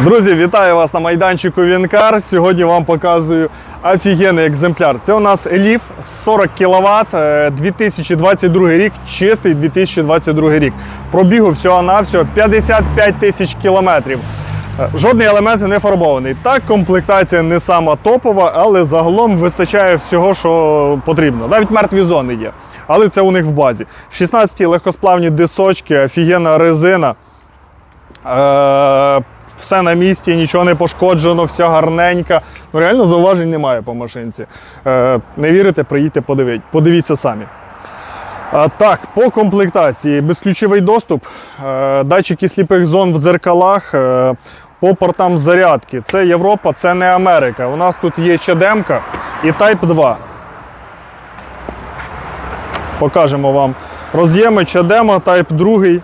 Друзі, вітаю вас на майданчику Вінкар. Сьогодні вам показую офігенний екземпляр. Це у нас Еліф 40 кВт, 2022 рік, чистий 2022 рік. Пробігу всього-навсього 55 тисяч кілометрів. Е, Жодний елемент не фарбований. Так, комплектація не сама топова, але загалом вистачає всього, що потрібно. Навіть мертві зони є. Але це у них в базі. 16 легкосплавні дисочки, офігенна резина. Все на місці, нічого не пошкоджено, все гарненько. Ну реально зауважень немає по машинці. Е, не вірите, приїдьте, подивіть. подивіться самі. А, так, по комплектації безключовий доступ, е, датчики сліпих зон в дзеркалах, е, по портам зарядки. Це Європа, це не Америка. У нас тут є чадемка і Type 2. Покажемо вам роз'єми чадема, Type 2.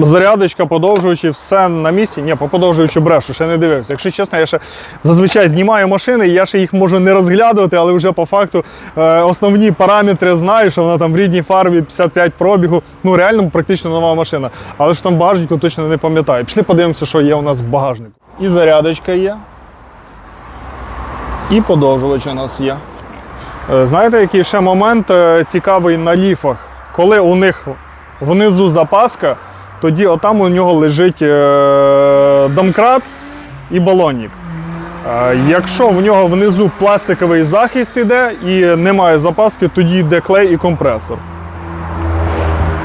Зарядочка, подовжуючи, все на місці. Ні, по подовжуючи брешу, ще не дивився. Якщо чесно, я ще зазвичай знімаю машини, я ще їх можу не розглядувати, але вже по факту е, основні параметри знаю, що вона там в рідній фарбі 55 пробігу. Ну реально практично нова машина. Але ж там багажнику точно не пам'ятаю. Пішли подивимося, що є у нас в багажнику. І зарядочка є. І подовжувач у нас є. Е, Знаєте, який ще момент е, цікавий на ліфах? Коли у них внизу запаска, тоді отам у нього лежить е, домкрат і балонник. Е, Якщо в нього внизу пластиковий захист іде і немає запаски, тоді йде клей і компресор.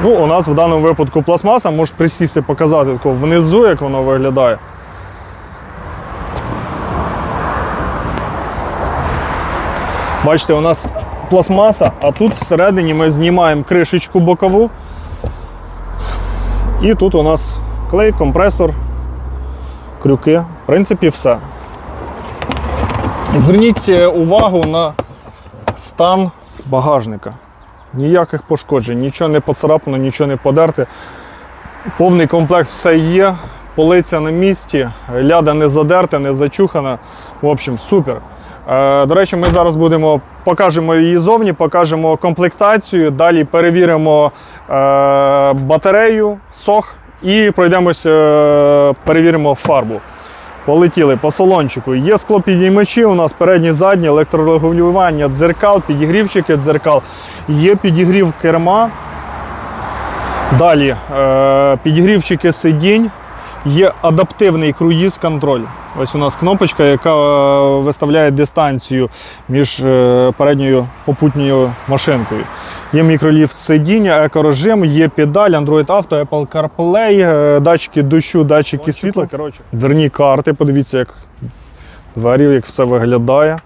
Ну, у нас в даному випадку пластмаса, можеш присісти, показати внизу, як воно виглядає. Бачите, у нас пластмаса, а тут всередині ми знімаємо кришечку бокову. І тут у нас клей, компресор, крюки. В принципі, все. Зверніть е, увагу на стан багажника. Ніяких пошкоджень, нічого не поцарапано, нічого не подерте. Повний комплект все є, полиця на місці, ляда не задерта, не зачухана. В общем, супер. Е, До речі, ми зараз будемо покажемо її зовні, покажемо комплектацію, далі перевіримо е, батарею, сох і пройдемось, е, перевіримо фарбу. Полетіли по салончику. Є склопідіймачі, у нас передні, задні, електрорегулювання дзеркал, підігрівчики дзеркал, є підігрів керма. Далі підігрівчики сидінь, є адаптивний круїз-контроль. Ось у нас кнопочка, яка е, виставляє дистанцію між е, передньою попутньою машинкою. Є мікроліфт сидіння, екорежим, є педаль, Android Auto, Apple CarPlay, е, датчики дощу, датчики світла. Коротше, дверні карти, подивіться, як двері, як все виглядає.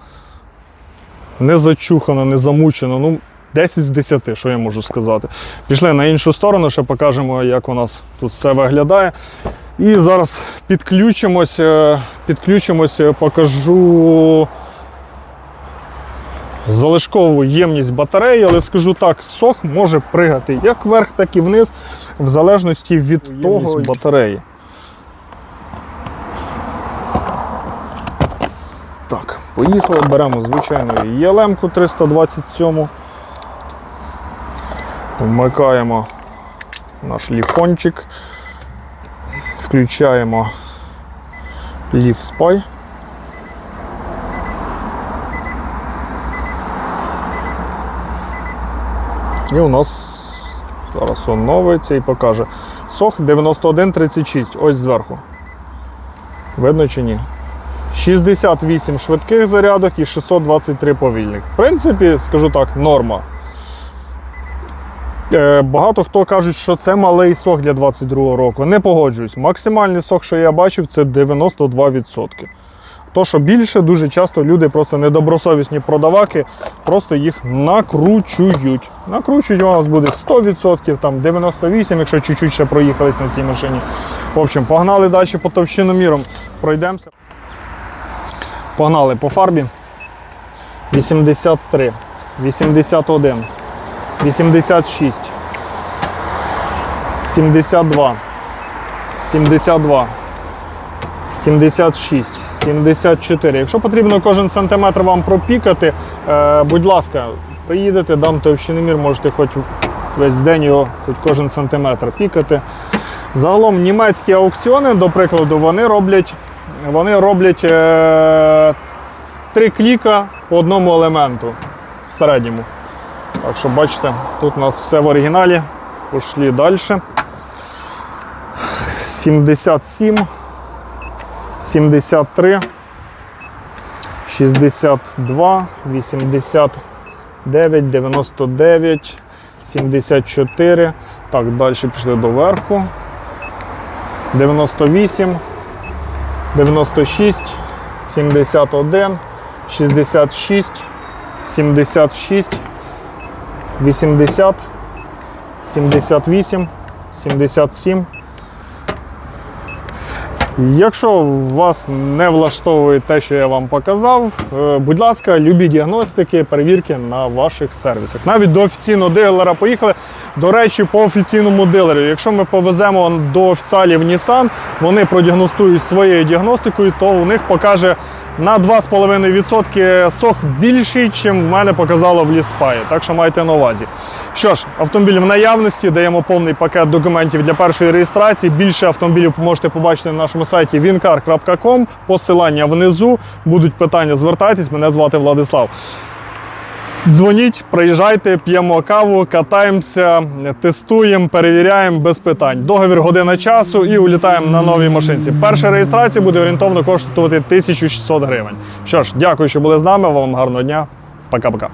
Не зачухано, не замучено. Ну, 10 з 10, що я можу сказати. Пішли на іншу сторону, ще покажемо, як у нас тут все виглядає. І зараз підключимось, е, підключимось, е, покажу залишкову ємність батареї, але скажу так, сох може пригати як вверх, так і вниз, в залежності від того батареї. Так, поїхали, беремо звичайну ЄЛМ-ку 327. Вмикаємо наш ліфончик, включаємо ліф спай. І у нас зараз оновиться і покаже. Сох 9136, ось зверху. Видно чи ні? 68 швидких зарядок і 623 повільних. В принципі, скажу так, норма. Е, Багато хто кажуть, що це малий сок для 22 року. Не погоджуюсь. Максимальний сок, що я бачив, це 92%. То, що більше, дуже часто люди просто недобросовісні продаваки, просто їх накручують. Накручують у нас буде 100%, там 98%, якщо чуть-чуть ще проїхались на цій машині. В общем, погнали далі по товщиномірам. Пройдемося. Погнали по фарбі. 83, 81. 86, 72, 72, 76, 74. Якщо потрібно кожен сантиметр вам пропікати, е, будь ласка, приїдете, дам товщиномір, можете хоч весь день його, хоч кожен сантиметр пікати. Загалом німецькі аукціони, до прикладу, вони роблять, вони роблять е, три кліка по одному елементу в середньому. Так що бачите, тут у нас все в оригіналі. Пішли далі. 77, 73, 62, 89, 99, 74. Так, далі пішли до верху. 98, 96, 71, 66, 76, 80, 78, 77. Якщо вас не влаштовує те, що я вам показав, е, будь ласка, любі діагностики, перевірки на ваших сервісах. Навіть до офіційного дилера поїхали. До речі, по офіційному дилеру, якщо ми повеземо до офіціалів Nissan, вони продіагностують своєю діагностикою, то у них покаже на 2,5% сох більший, чим в мене показало в ліспаї. Так що майте на увазі. Що ж, автомобіль в наявності, даємо повний пакет документів для першої реєстрації. Більше автомобілів можете побачити на нашому сайті wincar.com. Посилання внизу. Будуть питання, звертайтесь. Мене звати Владислав. Дзвоніть, приїжджайте, п'ємо каву, катаємося, тестуємо, перевіряємо без питань. Договір година часу і улітаємо на новій машинці. Перша реєстрація буде орієнтовно коштувати 1600 гривень. Що ж, дякую, що були з нами. Вам гарного дня. Пока-пока.